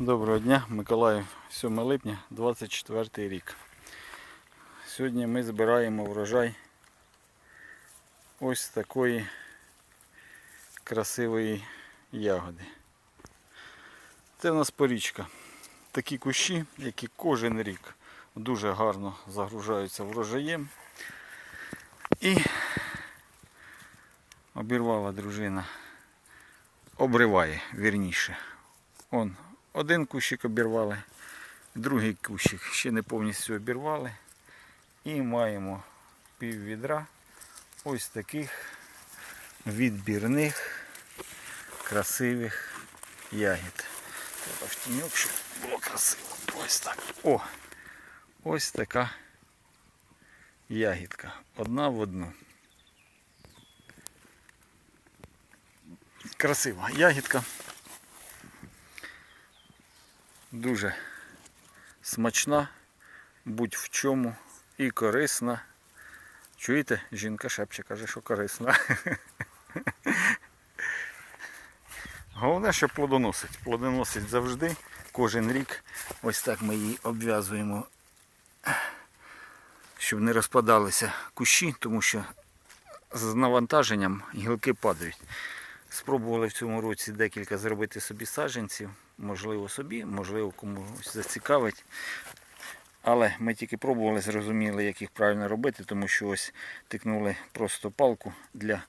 Доброго дня, Миколаїв, 7 липня, 24 рік. Сьогодні ми збираємо врожай ось такої красивої ягоди. Це в нас порічка. Такі кущі, які кожен рік дуже гарно загружаються врожаєм. І обірвала дружина, обриває вірніше. Он один кущик обірвали, другий кущик ще не повністю обірвали. І маємо пів відра ось таких відбірних красивих ягід. Треба в тіньок, щоб було красиво. Ось так. О! Ось така ягідка. Одна в одну. Красива ягідка. Дуже смачна, будь в чому і корисна. Чуєте, жінка шепче, каже, що корисна. Головне, що плодоносить. Плодоносить завжди, кожен рік. Ось так ми її обв'язуємо, щоб не розпадалися кущі, тому що з навантаженням гілки падають. Спробували в цьому році декілька зробити собі саджанців. Можливо собі, можливо комусь зацікавить. Але ми тільки пробували, зрозуміли, як їх правильно робити, тому що ось тикнули просто палку для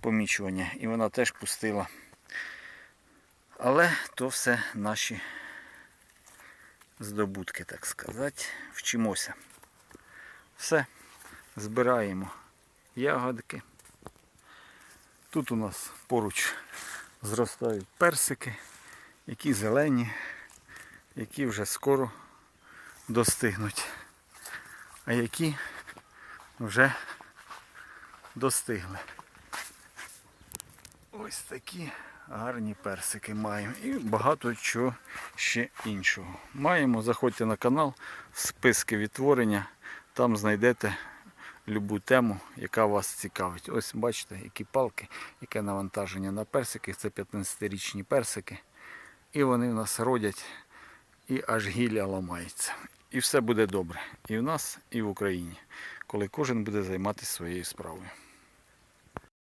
помічування і вона теж пустила. Але то все наші здобутки, так сказати. Вчимося. Все, збираємо ягодки. Тут у нас поруч зростають персики, які зелені, які вже скоро достигнуть, а які вже достигли. Ось такі гарні персики маємо і багато чого ще іншого. Маємо, заходьте на канал, списки відтворення, там знайдете любу тему, яка вас цікавить. Ось бачите, які палки, яке навантаження на персики. Це 15-річні персики. І вони в нас родять і аж гілля ламається. І все буде добре. І в нас, і в Україні, коли кожен буде займатися своєю справою.